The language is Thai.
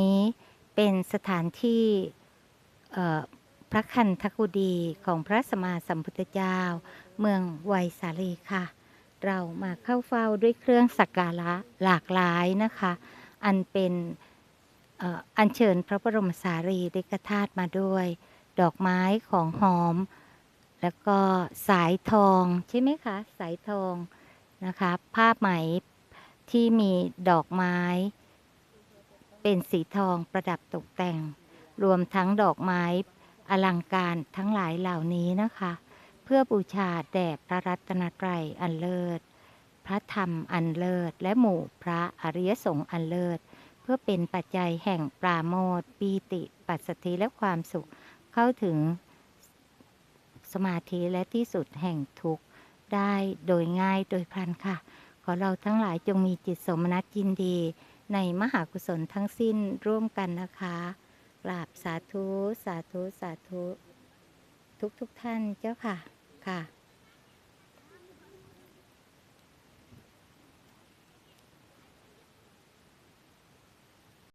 นี้เป็นสถานที่พระคันธกุฎีของพระสมมาสัมพุทธเจ้า เมืองไวยสาลีค่ะ เรามาเข้าเฝ้าด้วยเครื่องสักการะหลากหลายนะคะ อันเป็นอ่ออัญเชิญพระบรมสารีริกธาตุมาด้วย ดอกไม้ของหอม แล้วก็สายทองใช่ไหมคะ สายทองนะคะ ผ้าไหมที่มีดอกไม้ เป็นสีทองประดับตกแต่ง รวมทั้งดอกไม้ อลังการทั้งหลายเหล่านี้นะคะ เพื่อบูชาแด่พระรัตนตรัยอันเลิศ พระธรรมอันเลิศ และหมู่พระอริยสงฆ์อันเลิศ เพื่อเป็นปัจจัยแห่งปราโมทย์ปีติ ปัสสติและความสุขเข้าถึงสมาธิและที่สุดแห่งทุกข์ได้โดยง่ายโดยพลันค่ะ ขอเราทั้งหลายจงมีจิตสมนัตยินดี ในมหากุศลทั้งสิ้นร่วมกันนะคะกราบสาธุ สาธุ สาธุ ทุกทุกท่านเจ้าค่ะค่ะ